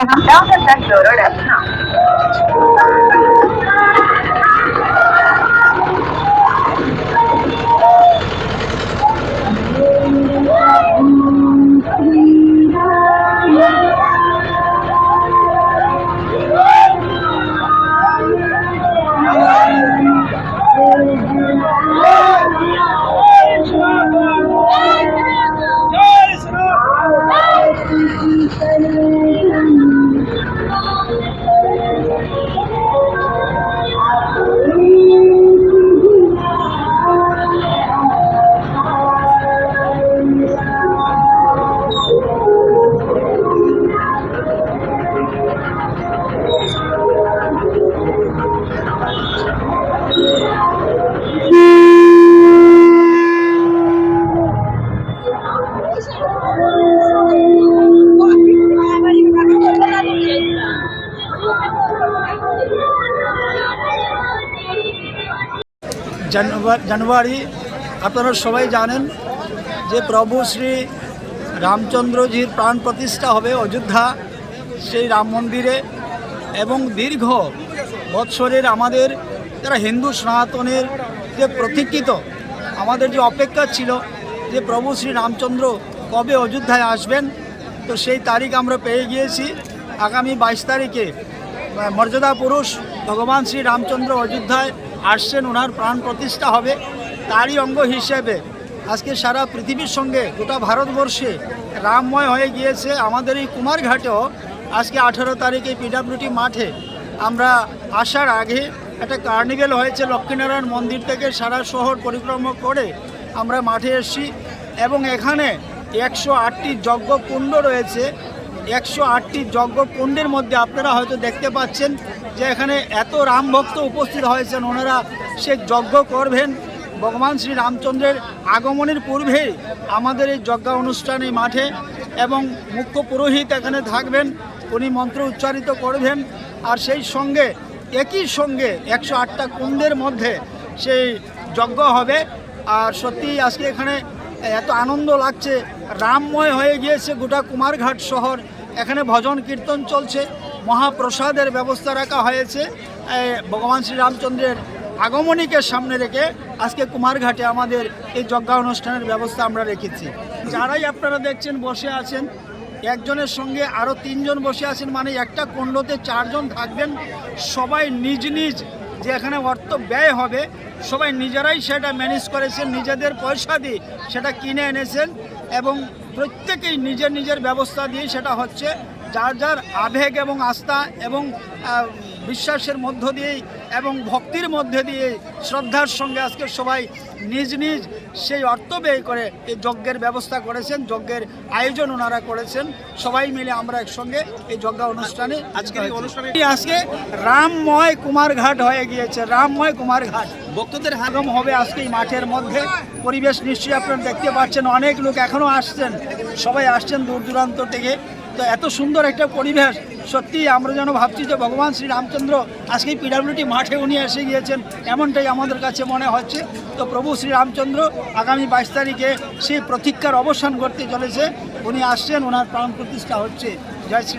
I'm down at that road at now. জানুয়ারি আপনারা সবাই জানেন যে প্রভু শ্রী রামচন্দ্রজির প্রাণ প্রতিষ্ঠা হবে অযোধ্যা, সেই রাম মন্দিরে এবং দীর্ঘ বৎসরের আমাদের যারা হিন্দু সনাতনের যে প্রতীক্ষিত, আমাদের যে অপেক্ষা ছিল যে প্রভু শ্রী রামচন্দ্র কবে অযোধ্যায় আসবেন, তো সেই তারিখ আমরা পেয়ে গিয়েছি। আগামী বাইশ তারিখে মর্যাদা পুরুষ ভগবান শ্রী রামচন্দ্র অযোধ্যায় আসছেন, ওনার প্রাণ প্রতিষ্ঠা হবে। তারই অঙ্গ হিসেবে আজকে সারা পৃথিবীর সঙ্গে গোটা ভারতবর্ষে রামময় হয়ে গিয়েছে। আমাদের এই কুমারঘাটেও আজকে আঠেরো তারিখে পিডাব্লিউটি মাঠে আমরা আসার আগে একটা কার্নিভেল হয়েছে লক্ষ্মীনারায়ণ মন্দির থেকে সারা শহর পরিক্রমা করে আমরা মাঠে এসেছি এবং এখানে একশো আটটি যজ্ঞ কুণ্ড রয়েছে। একশো আটটি যজ্ঞ কুণ্ডের মধ্যে আপনারা হয়তো দেখতে পাচ্ছেন যে এখানে এত রাম ভক্ত উপস্থিত হয়েছেন। ওনারা সে যজ্ঞ করবেন। ভগবান শ্রী রামচন্দ্রের আগমনের পূর্বেই আমাদের এই যজ্ঞ অনুষ্ঠান এই মাঠে এবং মুখ্য পুরোহিত এখানে থাকবেন। উনি মন্ত্র উচ্চারিত করবেন। আর সেই সঙ্গে একই সঙ্গে একশো আটটা কুণ্ডের মধ্যে সেই যজ্ঞ হবে। আর সত্যি আজকে এখানে এত আনন্দ লাগছে। রামময় হয়ে গিয়েছে গোটা কুমারঘাট শহর। এখানে ভজন কীর্তন চলছে। মহাপ্রসাদের ব্যবস্থা রাখা হয়েছে। ভগবান শ্রীরামচন্দ্রের আগমনীকে সামনে রেখে আজকে কুমারঘাটে আমাদের এই যজ্ঞা অনুষ্ঠানের ব্যবস্থা আমরা রেখেছি। যারাই আপনারা দেখছেন, বসে আছেন একজনের সঙ্গে আরও তিনজন বসে আছেন মানে একটা কুণ্ডতে চারজন থাকবেন। সবাই নিজ নিজ যে এখানে অর্থ ব্যয় হবে, সবাই নিজেরাই সেটা ম্যানেজ করেছেন, নিজেদের পয়সা দিয়ে সেটা কিনে এনেছেন এবং প্রত্যেকেই নিজের নিজের ব্যবস্থা দিয়ে সেটা হচ্ছে, যার যার আবেগ এবং আস্থা এবং বিশ্বাসের মধ্য দিয়েই এবং ভক্তির মধ্যে দিয়ে শ্রদ্ধার সঙ্গে আজকে সবাই নিজ নিজ সেই অর্থ ব্যয় করে এই যজ্ঞের ব্যবস্থা করেছেন, যজ্ঞের আয়োজন ওনারা করেছেন। সবাই মিলে আমরা একসঙ্গে এই যজ্ঞ অনুষ্ঠানে আজকের অনুষ্ঠানে আজকে রামময় কুমারঘাট হয়ে গিয়েছে, রামময় কুমারঘাট। ভক্তদের আগম হবে আজকে এই মাঠের মধ্যে। পরিবেশ নিশ্চয়ই আপনারা দেখতে পাচ্ছেন, অনেক লোক এখনও আসছেন। সবাই আসছেন দূর দূরান্ত থেকে। তো এত সুন্দর একটা পরিবেশ সত্যি আমরা যেন ভাবছি যে ভগবান শ্রীরামচন্দ্র আজকে পিডাব্লিউটি মাঠে উনি এসে গিয়েছেন, এমনটাই আমাদের কাছে মনে হচ্ছে। তো প্রভু শ্রীরামচন্দ্র আগামী বাইশ তারিখে সেই প্রতীক্ষার অবসান করতে চলেছে। উনি আসছেন ওনার প্রাণ প্রতিষ্ঠা হচ্ছে। জয় শ্রী